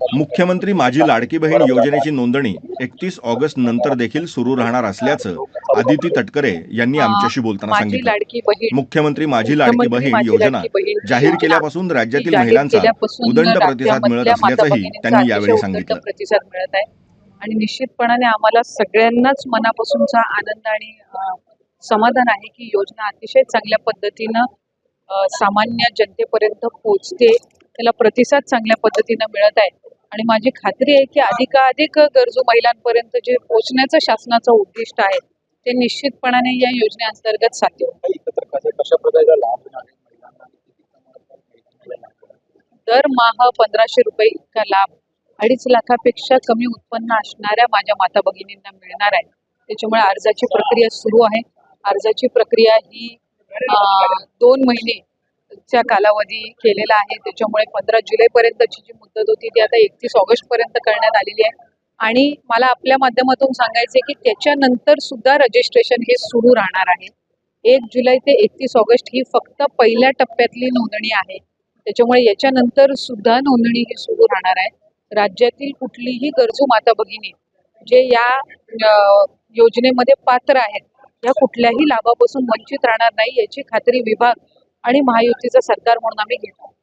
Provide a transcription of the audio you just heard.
मुख्यमंत्री माझी लाडकी बहीण योजनेची नोंदणी एकतीस ऑगस्ट नंतर देखील सुरू राहणार असल्याचं आदिती तटकरे यांनी आमच्याशी बोलताना सांगितलं. मुख्यमंत्री माझी लाडकी बहीण योजना जाहीर केल्यापासून राज्यातील महिलांचा उदंड प्रतिसाद मिळत असल्याचंही त्यांनी यावेळी सांगितलं. प्रतिसाद मिळत आहे. आणि निश्चितपणाने आम्हाला सगळ्यांनाच मनापासूनचा आनंद आणि समाधान आहे की योजना अतिशय चांगल्या पद्धतीनं सामान्य जनतेपर्यंत पोहोचते. त्याला प्रतिसाद चांगल्या पद्धतीनं मिळत आहे. आणि माझी खात्री आहे की अधिकाधिक गरजू महिलांपर्यंत जे पोहोचण्याचं शासनाचं उद्दिष्ट आहे ते निश्चितपणाने या योजनेअंतर्गत साध्य? दरमहा पंधराशे रुपये इतका लाभ अडीच लाखापेक्षा कमी उत्पन्न असणाऱ्या माझ्या माता भगिनींना मिळणार आहे. त्याच्यामुळे अर्जाची प्रक्रिया सुरू आहे. अर्जाची प्रक्रिया ही दोन महिनेच्या कालावधी केलेला आहे. त्याच्यामुळे पंधरा जुलैपर्यंतची जी मुदत होती ती आता एकतीस ऑगस्टपर्यंत करण्यात आलेली आहे. आणि मला आपल्या माध्यमातून सांगायचे की त्याच्यानंतर सुद्धा रजिस्ट्रेशन हे सुरू राहणार आहे. एक जुलै ते एकतीस ऑगस्ट ही फक्त पहिल्या टप्प्यातली नोंदणी आहे. त्याच्यामुळे याच्यानंतर सुद्धा नोंदणी ही सुरू राहणार आहे. राज्यातील कुठलीही गरजू माता भगिनी जे या योजनेमध्ये पात्र आहेत या कुठल्याही लाभापासून वंचित राहणार नाही याची खात्री विभाग आणि महायुतीचं सरकार म्हणून आम्ही घेतो.